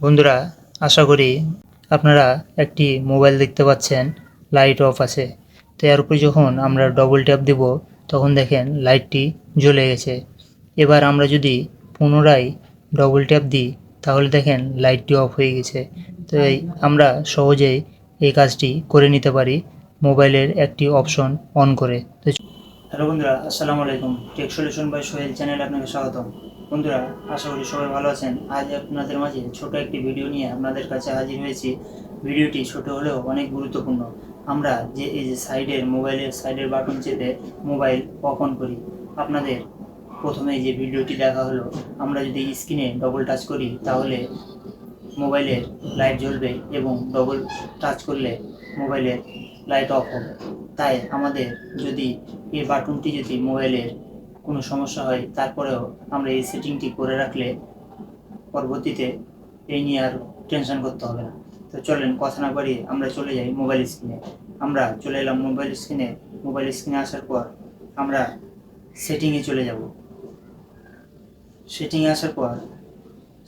বন্ধুরা, আশা করি আপনারা একটি মোবাইল দেখতে পাচ্ছেন, লাইট অফ আছে। তো এর উপরে যখন আমরা ডবল ট্যাপ দেব, তখন দেখেন লাইটটি জ্বলে গেছে। এবার আমরা যদি পুনরায় ডবল ট্যাপ দিই, তাহলে দেখেন লাইটটি অফ হয়ে গেছে। তো এই আমরা সহজেই এই কাজটি করে নিতে পারি মোবাইলের একটি অপশন অন করে। হ্যালো বন্ধুরা, আসসালামু আলাইকুম। টেক সলিউশন বাই সোহেল চ্যানেলে আপনাকে স্বাগতম। বন্ধুরা, আশা করি সবাই ভালো আছেন। আজ আপনাদের মাঝে ছোট একটি ভিডিও নিয়ে আপনাদের কাছে হাজির হয়েছি। ভিডিওটি ছোট হলেও অনেক গুরুত্বপূর্ণ। আমরা যে এই যে সাইডের মোবাইলের সাইডের বাটন চেপে মোবাইল অফ অন করি, আপনাদের প্রথমে যে ভিডিওটি দেখা হলো, আমরা যদি স্ক্রিনে ডবল টাচ করি, তাহলে মোবাইলের লাইট জ্বলবে এবং ডবল টাচ করলে মোবাইলের লাইট অফ হবে। তাই আমাদের যদি এই বাটনটি যদি মোবাইলের কোনো সমস্যা হয়, তারপরেও আমরা এই সেটিংটি করে রাখলে পরবর্তীতে এই নিয়ে আর টেনশন করতে হবে না। তো চলেন, কথা না বাড়িয়ে আমরা চলে যাই মোবাইল স্ক্রিনে আমরা চলে এলাম মোবাইল স্ক্রিনে মোবাইল স্ক্রিনে আসার পর আমরা সেটিংয়ে চলে যাব। সেটিংয়ে আসার পর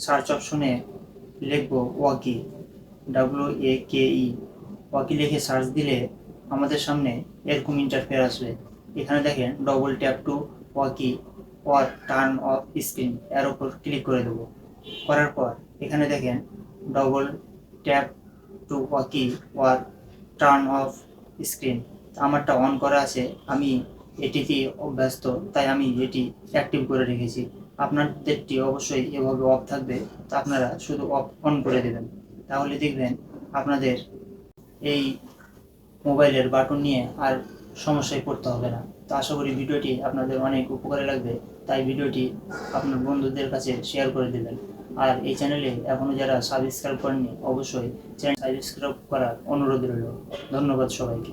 সার্চ অপশনে লিখব ওয়াকি ডাব্লিউ এ কে ই ওয়াকি লিখে সার্চ দিলে আমাদের সামনে এরকম ইন্টারফেয়ার আসবে। এখানে দেখেন double tap to wake or turn off screen এর উপর ক্লিক করে দেবো। করার পর এখানে দেখেন double tap to wake or turn off screen আমারটা অন করা আছে, আমি এটিতে অভ্যস্ত, তাই আমি এটি অ্যাক্টিভ করে রেখেছি। আপনাদেরটি অবশ্যই এভাবে অফ থাকবে, তা আপনারা শুধু অফ অন করে দেবেন। তাহলে দেখবেন আপনাদের এই মোবাইলের বাটন নিয়ে আর সমস্যায় পড়তে হবে না। তো আশা করি ভিডিওটি আপনাদের অনেক উপকারে লাগবে। তাই ভিডিওটি আপনার বন্ধুদের কাছে শেয়ার করে দেবেন। আর এই চ্যানেলে এখনও যারা সাবস্ক্রাইব করেননি, অবশ্যই চ্যানেল সাবস্ক্রাইব করার অনুরোধ রইল। ধন্যবাদ সবাইকে।